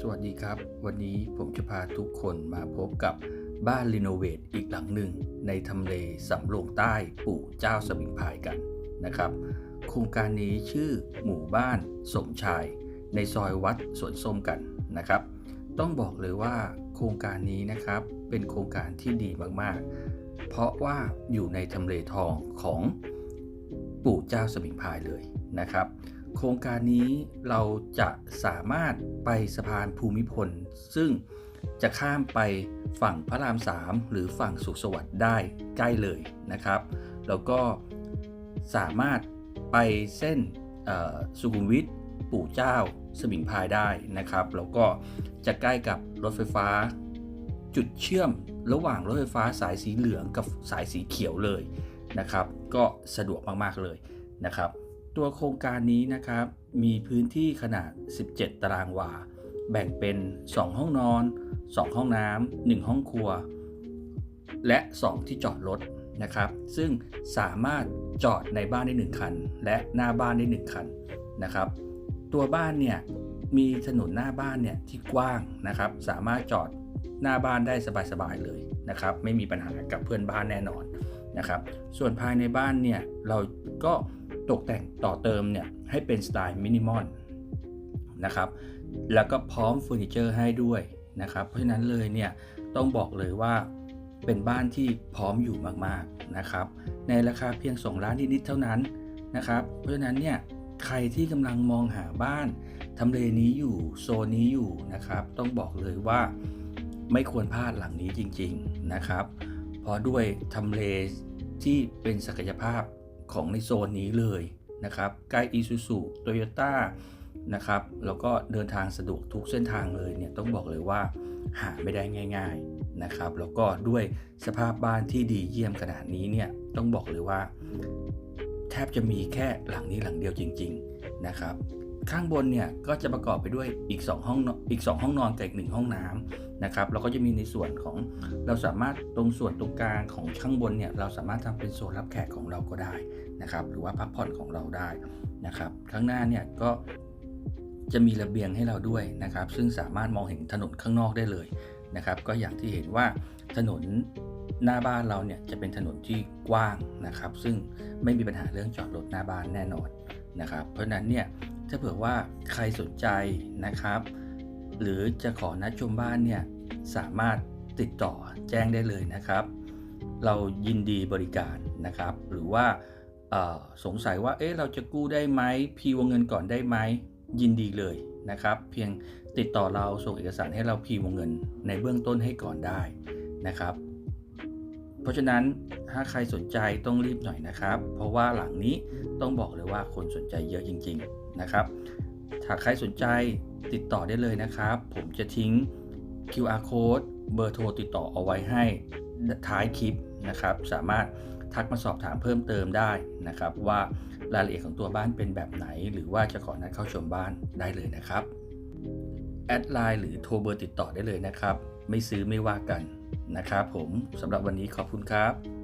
สวัสดีครับ วันนี้ผมจะพาทุกคนมาพบกับบ้านรีโนเวทอีกหลังหนึ่ง ในทำเลสำโรงใต้ปู่เจ้าสมิงพายกันนะครับ โครงการนี้ชื่อหมู่บ้านสมชาย ในซอยวัดสวนส้มกันนะครับ ต้องบอกเลยว่าโครงการนี้นะครับเป็นโครงการที่ดีมากๆ เพราะว่าอยู่ในทำเลทองของปู่เจ้าสมิงพายเลยนะครับ โครงการนี้เราจะสามารถไปสะพานภูมิพล ซึ่งจะข้ามไปฝั่งพระราม 3 หรือฝั่งสุขสวัสดิ์ได้ใกล้เลยนะครับ แล้วก็สามารถไปเส้นสุขุมวิทปู่เจ้าสมิงพายได้นะครับ แล้วก็จะใกล้กับรถไฟฟ้า จุดเชื่อมระหว่างรถไฟฟ้าสายสีเหลืองกับสายสีเขียวเลยนะครับ ก็สะดวกมาก ๆ เลยนะครับ ตัวโครงการนี้นะครับ มีพื้นที่ขนาด 17 ตารางวา แบ่งเป็น 2 ห้องนอน 2 ห้องน้ำ1ห้องครัว และ 2 ที่จอดรถนะครับ ซึ่งสามารถจอดในบ้านได้ 1 คัน และหน้าบ้านได้ 1 คันนะครับ ตัวบ้านเนี่ยมีถนนหน้าบ้านเนี่ยที่กว้างนะครับ สามารถจอดหน้าบ้านได้สบายๆเลยนะครับ ไม่มีปัญหากับเพื่อนบ้านแน่นอนนะครับ ส่วนภายในบ้านเนี่ยเราก็ ตกแต่งต่อเติมเนี่ยให้เป็นสไตล์มินิมอลนะครับแล้วก็พร้อมเฟอร์นิเจอร์ให้ด้วยนะครับ เพราะฉะนั้นเลยเนี่ยต้องบอกเลยว่าเป็นบ้านที่พร้อมอยู่มากๆนะครับในราคาเพียง 2 ล้านนิดๆเท่านั้นนะครับ เพราะฉะนั้นเนี่ยใครที่กำลังมองหาบ้านทำเลนี้อยู่โซนนี้อยู่นะครับ ต้องบอกเลยว่าไม่ควรพลาดหลังนี้จริง ๆนะครับ เพราะด้วยทำเลที่เป็นศักยภาพ ของในโซนนี้เลยนะครับ ใกล้ Isuzu Toyota นะครับ แล้วก็เดินทางสะดวกทุกเส้นทางเลยเนี่ยต้องบอกเลยว่าหาไม่ได้ง่าย ๆนะครับ แล้วก็ด้วยสภาพบ้านที่ดีเยี่ยมขนาดนี้เนี่ยต้องบอกเลยว่า แทบจะมีแค่หลังนี้หลังเดียวจริง ๆนะครับ ข้างบนเนี่ยก็จะประกอบไปด้วยอีก 2 ห้องอีก 2 ห้องนอนกับอีกหนึ่งห้องน้ำนะครับแล้วก็จะมีในส่วนของเราสามารถตรงส่วนตรงกลางของข้างบนเนี่ยเราสามารถทำเป็นโซนรับแขกของเราก็ได้นะครับ หรือว่าพักผ่อนของเราได้นะครับ ข้างหน้าเนี่ยก็จะมีระเบียงให้เราด้วยนะครับ ซึ่งสามารถมองเห็นถนนข้างนอกได้เลยนะครับ ก็อย่างที่เห็นว่าถนนหน้าบ้านเราเนี่ยจะเป็นถนนที่กว้างนะครับ ซึ่งไม่มีปัญหาเรื่องจอดรถหน้าบ้านแน่นอนนะครับ เพราะฉะนั้นเนี่ย ถ้าเผื่อว่าใครสนใจนะครับ หรือจะขอนัดชมบ้านเนี่ยสามารถติดต่อแจ้งได้เลยนะครับ เรายินดีบริการนะครับ หรือว่าสงสัยว่าเอ๊ะเราจะกู้ได้ไหมพีวงเงินก่อนได้ไหมยินดีเลยนะครับ เพียงติดต่อเราส่งเอกสารให้เราพีวงเงินในเบื้องต้นให้ก่อนได้นะครับ เพราะฉะนั้นถ้าใครสนใจต้องรีบหน่อยนะครับ เพราะว่าหลังนี้ต้องบอกเลยว่าคนสนใจเยอะจริง ๆนะครับถ้าใครสนใจติดต่อได้เลยนะครับ ผมจะทิ้ง QR code เบอร์โทรติดต่อเอาไว้ให้ท้ายคลิปนะครับ สามารถทักมาสอบถามเพิ่มเติมได้นะครับ ว่ารายละเอียดของตัวบ้านเป็นแบบไหน หรือว่าจะขอนัดเข้าชมบ้านได้เลยนะครับแอดไลน์หรือโทรเบอร์ติดต่อได้เลยนะครับ ไม่ซื้อไม่ว่ากัน นะครับผมสำหรับวันนี้ขอบคุณครับ